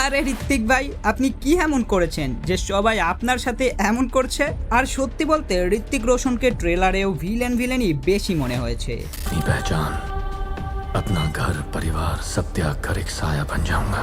আরে ঋত্বিক ভাই আপনি কি এমন করেছেন যে সবাই আপনার সাথে এমন করছে আর সত্যি বলতে ঋত্বিক রোশনকে ট্রেলারেও ভিলেন ভিলেনই বেশি মনে হয়েছে अपनी पहचान अपना घर परिवार सब त्याग कर एक साया बन जाऊंगा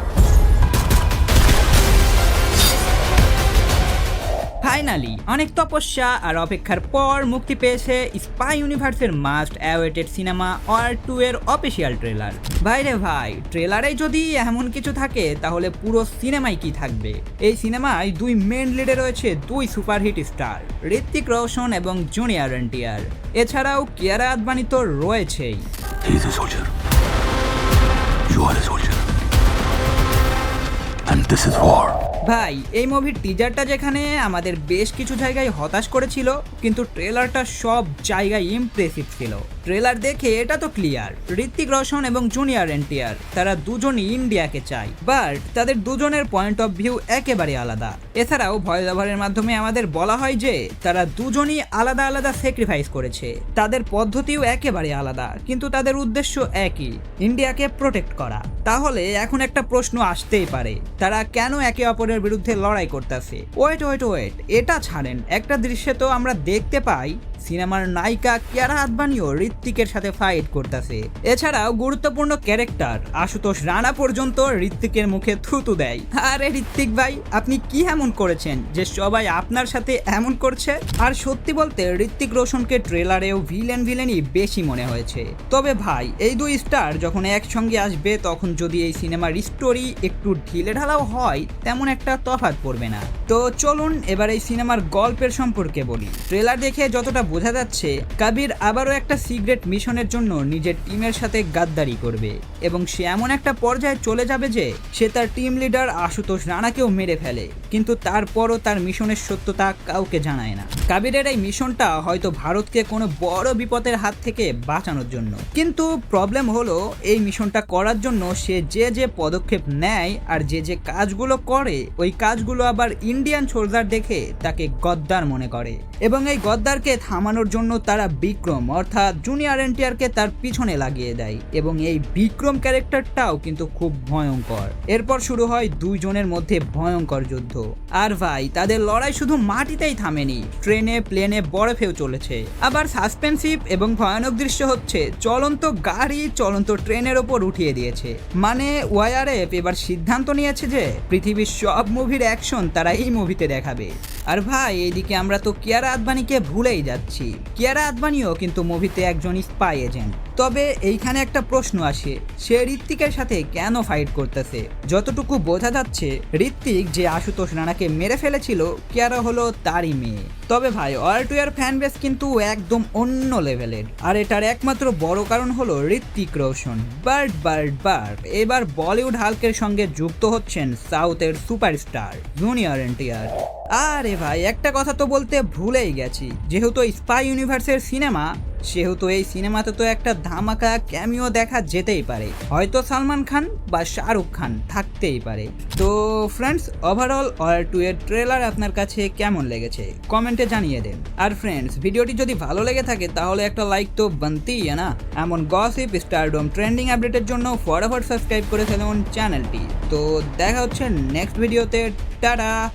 ফাইনালি অনেক তপস্যা আর অপেক্ষার পর মুক্তি পেয়েছে স্পাই ইউনিভার্সের মাস্ট অ্যাওয়েটেড সিনেমা আর টু এর অফিসিয়াল ট্রেলার ভাইরে ভাই ট্রেলারে যদি এমন কিছু থাকে, তাহলে পুরো সিনেমায় কি থাকবে? এই সিনেমায় দুই মেন লিডে রয়েছে দুই সুপারহিট স্টার ঋত্বিক রোশন এবং জুনিয়র এনটিআর এছাড়াও কিয়ারা আদবানি তো রয়েছেই. And this is war. ভাই, এই মুভির টিজারটা যেখানে আমাদের বেশ কিছু জায়গায় হতাশ করেছিল, কিন্তু ট্রেলারটা সব জায়গায় ইমপ্রেসিভ ছিল। ট্রেলার দেখে এটা তো ক্লিয়ার ঋত্বিক রোশন এবং জুনিয়র এনটিআর তারা দুজনই ইন্ডিয়াকে চায়। বাট তাদের দুজনের পয়েন্ট অফ ভিউ একেবারে আলাদা। এছাড়াও ভয়েস ওভারের মাধ্যমে আমাদের বলা হয় যে, তারা দুজনই আলাদা আলাদা স্যাক্রিফাইস করেছে। তাদের পদ্ধতিও একেবারে আলাদা, কিন্তু তাদের উদ্দেশ্য একই ইন্ডিয়াকে প্রোটেক্ট করা। তাহলে এখন একটা প্রশ্ন আসতেই পারে, তারা কেন একে অপরের বিরুদ্ধে লড়াই করতেছে। ওয়েট ওয়েট ওয়েট এটা ছাড়েন। একটা দৃশ্যে তো আমরা দেখতে পাই সিনেমার নায়িকা কিয়ারা আদবানিও ঋত্বিকের সাথে ফাইট করতেছে। এছাড়াও গুরুত্বপূর্ণ ক্যারেক্টার আশুতোষ রানা পর্যন্ত ঋত্বিকের মুখে থুতু দেয়। আরে ঋত্বিক ভাই, আপনি কি এমন করেছেন যে সবাই আপনার সাথে এমন করছে? আর সত্যি বলতে, ঋত্বিক রোশনকে ট্রেলারেও ভিলেন ভিলেনই বেশি মনে হয়েছে। তবে ভাই, এই দুই স্টার যখন একসঙ্গে আসবে, তখন যদি এই সিনেমার স্টোরি একটু ঢিলে ঢালাও হয়, তেমন একটা তফাৎ পড়বে না। তো চলুন এবার এই সিনেমার গল্পের সম্পর্কে বলি। ট্রেলার দেখে যতটা বোঝা যাচ্ছে, কাবির আবারও একটা সিক্রেট মিশনের জন্য নিজের টিমের সাথে গাদ্দারি করবে। এবং সে এমন একটা পর্যায়ে চলে যাবে যে, সে তার টিম লিডার আশুতোষ রানাকেও মেরে ফেলে। কিন্তু তারপরও তার মিশনের সত্যতা কাউকে জানায় না। কাবিরের এই মিশনটা হয়তো ভারতকে কোনো বড় বিপদের হাত থেকে বাঁচানোর জন্য। কিন্তু প্রবলেম হলো, এই মিশনটা করার জন্য সে যে যে পদক্ষেপ নেয় আর যে যে কাজগুলো করে, ওই কাজগুলো আবার ইন্ডিয়ান সোলজার দেখে তাকে গদ্দার মনে করে। এবং এই গদ্দারকে থামানোর জন্য তারা বিক্রম, অর্থাৎ জুনিয়র এনটিআরকে তার পিছনে লাগিয়ে দেয় এবং এই বিক্রম ক্যারেক্টারটাও কিন্তু খুব ভয়ঙ্কর। এরপর শুরু হয় দুইজনের মধ্যে ভয়ঙ্কর যুদ্ধ। আর ভাই, তাদের লড়াই শুধু মাটিতেই থামেনি, ট্রেনে, প্লেনে বরফেও চলেছে। আবার সাসপেন্সিভ এবং ভয়ানক দৃশ্য হচ্ছে, চলন্ত গাড়ি চলন্ত ট্রেনের ওপর উঠিয়ে দিয়েছে। মানে ওয়াইআরএফ এবার সিদ্ধান্ত নিয়েছে যে, পৃথিবীর সব মুভির অ্যাকশন তারা এই মুভিতে দেখাবে। আর ভাই এইদিকে আমরা তো কিয়ারা আদবানিকে ভুলেই যাচ্ছি। কিয়ারা আদবানিও কিন্তু মুভিতে একজন স্পাই এজেন্ট তবে এইখানে একটা প্রশ্ন আসে, সে ঋত্বিকের সাথে কেন ফাইট করতেছে? যতটুকু বোঝা যাচ্ছে, ঋত্বিক যে আশুতোষ রানাকে মেরে ফেলেছিল, কিয়ারা হলো তারই মেয়ে। তবে ভাই অল টু ইয়ার ফ্যান বেস কিন্তু একদম অন্য লেভেলের আর এটার একমাত্র বড় কারণ হলো Hrithik Roshan. Bird bird bird এবার বলিউড হালকের সঙ্গে যুক্ত হচ্ছেন সাউথের সুপারস্টার, জুনিয়র এনটিআর। আরে ভাই, একটা কথা তো বলতে ভুলেই গেছি। যেহেতু স্পাই ইউনিভার্সের সিনেমা, সেহেতু এই সিনেমাতে তো একটা ধামাকা ক্যামিও দেখা যেতেই পারে। হয়তো সালমান খান বা শাহরুখ খান থাকতেই পারে। তো ফ্রেন্ডস ওভারঅল অল টু এর ট্রেলার আপনার কাছে কেমন লেগেছে? কমেন্টে জানিয়ে দেন। আর ফ্রেন্ডস ভিডিওটি যদি ভালো লেগে থাকে, তাহলে একটা লাইক তো বানতেই না? এমন গসিপ স্টারডম ট্রেন্ডিং আপডেটের জন্য ফটাফট সাবস্ক্রাইব করে ফেলুন চ্যানেলটি। তো দেখা হচ্ছে নেক্সট ভিডিওতে টাটা!